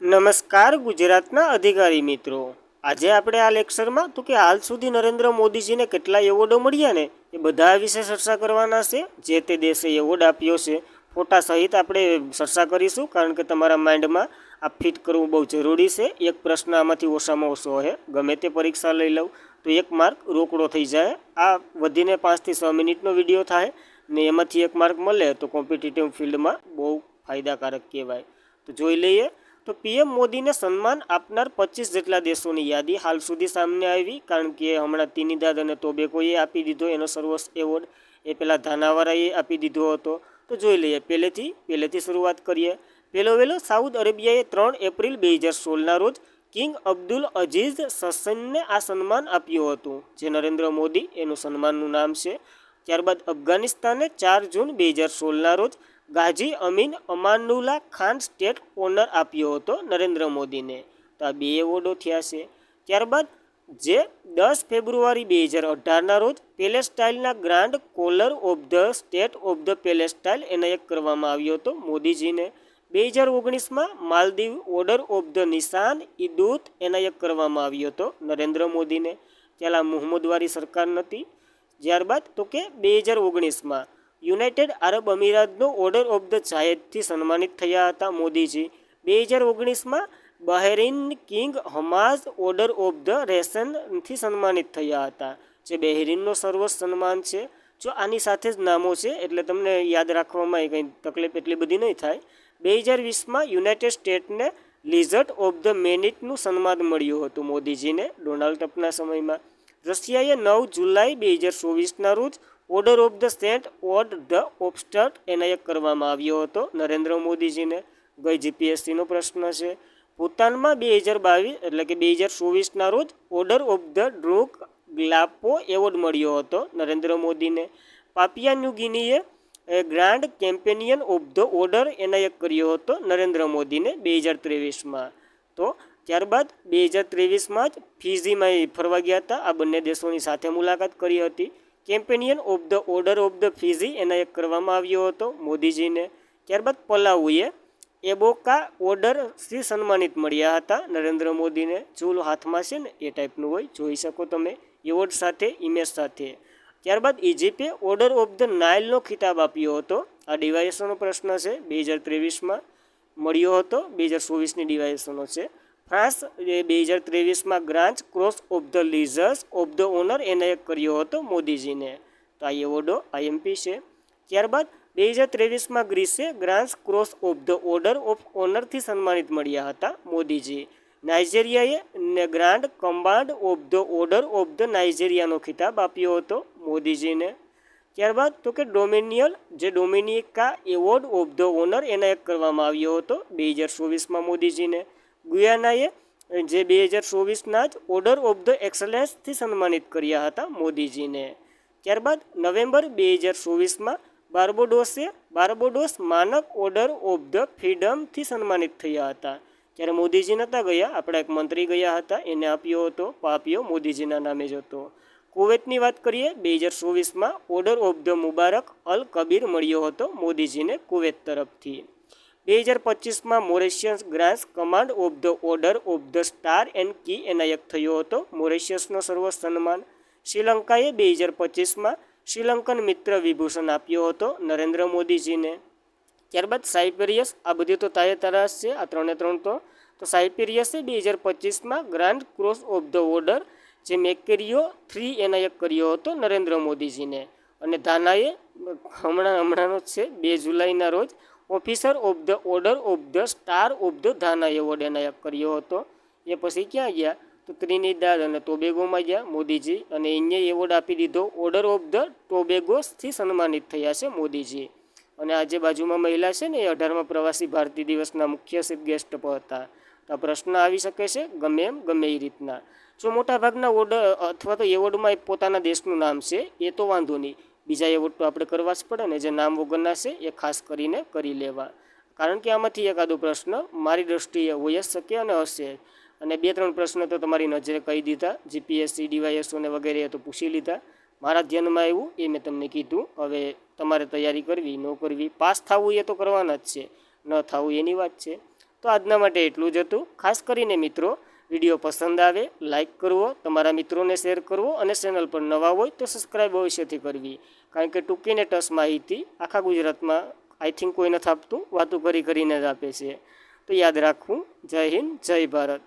નમસ્કાર ગુજરાતના અધિકારી મિત્રો. આજે આપણે આ લેક્ચરમાં, તો કે હાલ સુધી નરેન્દ્ર મોદીજીને કેટલા એવોર્ડો મળ્યા ને, એ બધા વિશે ચર્ચા કરવાના છે. જે તે દેશે એવોર્ડ આપ્યો છે, ફોટા સહિત આપણે ચર્ચા કરીશું, કારણ કે તમારા માઇન્ડમાં આ ફિટ કરવું બહુ જરૂરી છે. એક પ્રશ્ન આમાંથી ઓછામાં ઓછો છે ગમે તે પરીક્ષા લઈ લઉં, તો એક માર્ક રોકડો થઈ જાય. આ વધીને પાંચથી છ મિનિટનો વીડિયો થાય, ને એમાંથી એક માર્ક મળે, તો કોમ્પિટિટિવ ફિલ્ડમાં બહુ ફાયદાકારક કહેવાય. તો જોઈ લઈએ તો પીએમ મોદીને સન્માન આપનાર પચીસ જેટલા દેશોની યાદી હાલ સુધી સામને આવી, કારણ કે હમણાં તિનિદાદ અને તોબેકોએ આપી દીધો એનો સર્વોચ્ચ એવોર્ડ. એ પહેલાં ધાનાવારાએ આપી દીધો હતો. તો જોઈ લઈએ, પહેલેથી પહેલેથી શરૂઆત કરીએ. પહેલો વહેલો સાઉદ અરેબિયાએ ત્રણ એપ્રિલ બે હજાર સોળના રોજ કિંગ અબ્દુલ અજીઝ સસનને આ સન્માન આપ્યું હતું. જે નરેન્દ્ર મોદી, એનું સન્માનનું નામ છે. ત્યારબાદ અફઘાનિસ્તાને ચાર જૂન બે હજાર સોળના રોજ ગાજી અમીન અમાનુલ્લા ખાન સ્ટેટ ઓનર આપ્યો હતો નરેન્દ્ર મોદીને. તો આ બે એવોર્ડો થયા છે. ત્યારબાદ જે દસ ફેબ્રુઆરી બે હજાર અઢારના રોજ પેલેસ્ટાઇલના grand collar of the state of the Palestine એનાયત કરવામાં આવ્યો હતો મોદીજીને. બે હજાર ઓગણીસમાં માલદીવ ઓર્ડર ઓફ ધ નિશાન ઈદૂત એનાયત કરવામાં આવ્યો હતો નરેન્દ્ર મોદીને. ત્યાં મોહમ્મદવારી સરકાર નથી ત્યારબાદ તો કે બે હજાર ઓગણીસમાં યુનાઇટેડ આરબ અમીરાતનો ઓર્ડર ઓફ ધ જાહેદથી સન્માનિત થયા હતા મોદીજી. બે હજાર ઓગણીસમાં Bahrain king Hamad order of the રેશનથી સન્માનિત થયા હતા. જે બહેરીનનો સર્વોચ્ચ સન્માન છે. જો આની સાથે જ નામો છે, એટલે તમને યાદ રાખવામાં કંઈ તકલીફ એટલી બધી નહીં થાય. બે હજાર વીસમાં યુનાઇટેડ સ્ટેટને લિઝર્ટ ઓફ ધ મેનિટનું સન્માન મળ્યું હતું મોદીજીને ડોનાલ્ડ ટ્રમ્પના સમયમાં. રશિયાએ નવ જુલાઈ બે હજાર ચોવીસના રોજ ઓર્ડર ઓફ ધ સેન્ટ ઓડ ધ ઓબસ્ટર્ટ એનાયત કરવામાં આવ્યો હતો. નરેન્દ્ર મોદીજીને ગઈ જીપીએસસીનો પ્રશ્ન છે. ભૂતાનમાં બે હજાર બાવીસ, એટલે કે બે હજાર ચોવીસના રોજ order of the Druk Gyalpo award મળ્યો હતો. નરેન્દ્ર મોદીને Papua new grand companion of the order એનાયત કર્યો હતો નરેન્દ્ર મોદીને બે હજાર ત્રેવીસમાં. તો ત્યારબાદ બે હજાર ત્રેવીસમાં જ ફિઝીમાં ફરવા ગયા હતા. આ બંને દેશોની સાથે મુલાકાત કરી હતી. Companion of the order of the Fiji એનાયત કરવામાં આવ્યો હતો મોદીજીને. ત્યારબાદ પલાઉએ એબોકા ઓર્ડર શ્રી સન્માનિત મળ્યા હતા નરેન્દ્ર મોદીને. ચૂલ હાથમાં છે ને એ ટાઈપનું હોય, જોઈ શકો તમે. એવોર્ડ સાથે ઇમેજ સાથે. ત્યારબાદ ઇજિપ્તે ઓર્ડર ઓફ ધ નાઇલનો ખિતાબ આપ્યો હતો. આ ડિવાઇસોનો પ્રશ્ન છે. બે હજાર ત્રેવીસમાં મળ્યો હતો. બે હજાર ચોવીસની ડિવાઇસનો છે. એ બે હજાર ત્રેવીસમાં ગ્રાન્ચ ક્રોસ ઓફ ધ લીઝર્સ ઓફ ધ ઓનર એનાયત કર્યો હતો મોદીજીને. તો આ એવોર્ડો આઈએમપી છે. ત્યારબાદ બે હજાર ત્રેવીસમાં ગ્રીસે grand cross of the order of ઓનરથી સન્માનિત મળ્યા હતા મોદીજી. નાઇજેરિયાએ grand કમ્બાન્ડ of the order of the નાઇજેરિયાનો ખિતાબ આપ્યો હતો મોદીજીને. ત્યારબાદ તો કે ડોમિનિયલ જે Dominica award of the honour એનાયત કરવામાં આવ્યો હતો બે હજાર ચોવીસમાં મોદીજીને. ગુયાનાએ જે બે હજાર ચોવીસના જ ઓર્ડર ઓફ ધ એક્સલન્સથી સન્માનિત કર્યા હતા મોદીજીને. ત્યારબાદ નવેમ્બર બે હજાર ચોવીસમાં બાર્બોડોસે બાર્બોડોસ માનક ઓર્ડર ઓફ ધ ફ્રીડમથી સન્માનિત થયા હતા. ત્યારે મોદીજી નહોતા ગયા, આપણા એક મંત્રી ગયા હતા, એને આપ્યો હતો પાપ્યો મોદીજીના નામે જ હતો. કુવૈતની વાત કરીએ, બે હજાર ચોવીસમાં ઓર્ડર ઓફ ધ મુબારક અલ કબીર મળ્યો હતો મોદીજીને કુવૈત તરફથી. બે હજાર પચીસમાં Mauritius grand command of the order of the star and key એનાયત થયો હતો. મોરેશિયસનો સર્વ સન્માન શ્રીલંકાએ બે હજાર પચીસમાં શ્રીલંકન મિત્ર વિભૂષણ આપ્યો હતો, નરેન્દ્ર મોદીજીને. ત્યારબાદ સાઇપેરિયસ આ બધી તો તાજે તરાશ છે, આ ત્રણે ત્રણ તો. તો સાઇપેરિયસે બે હજાર પચીસમાં grand cross of the order જે મેકેરિયો થ્રી એનાયત કર્યો હતો, નરેન્દ્ર મોદીજીને. અને ધાનાએ, હમણાં, હમણાંનો જ છે, બે જુલાઈના રોજ officer of the order of the star of the Ghana award એનાયત કર્યો હતો. એ પછી ક્યાં ગયા? તો ત્રિનિદાદ અને ટોબેગોમાં ગયા, મોદીજી. અને એને એવોર્ડ આપી દીધો. ઓર્ડર ઓફ ધ ટોબેગોસથી સન્માનિત થયા છે મોદીજી. અને આજે બાજુમાં મહિલા છે ને, એ અઢારમાં પ્રવાસી ભારતીય દિવસના મુખ્ય ચીફ ગેસ્ટ પર હતા. આ પ્રશ્ન આવી શકે છે, ગમે એમ, ગમે એ રીતના. જો મોટાભાગના ઓર્ડર, અથવા તો એવોર્ડમાં પોતાના દેશનું નામ છે, એ તો વાંધો નહીં. બીજા એવોર્ડ તો આપણે કરવા જ પડે ને જે નામ વગરના છે એ ખાસ કરીને કરી લેવા. કારણ કે આમાંથી એકાદો પ્રશ્ન મારી દ્રષ્ટિએ હોઈ જ શકે અને હશે. અને બે ત્રણ પ્રશ્ન તો તમારી નજરે કહી દીધા. જીપીએસસી ડીવાયએસઓને વગેરે તો પૂછી લીધા. મારા ધ્યાનમાં આવ્યું એ મેં તમને કીધું. હવે તમારે તૈયારી કરવી, ન કરવી, પાસ થવું એ તો કરવાના જ છે. ન થવું એની વાત છે. તો આજના માટે એટલું જ હતું. ખાસ કરીને મિત્રો વીડિયો પસંદ આવે લાઇક કરવો, તમારા મિત્રોને શેર કરવો અને ચેનલ પર નવા હોય તો સબસ્ક્રાઈબ અવશ્યથી કરવી. કારણ કે ટૂંકીને ટસ માહિતી આખા ગુજરાતમાં આઈ થિંક કોઈ નથી આપતું, વાતો કરી કરીને જ આપે છે. તો યાદ રાખવું. જય હિન્દ, જય ભારત.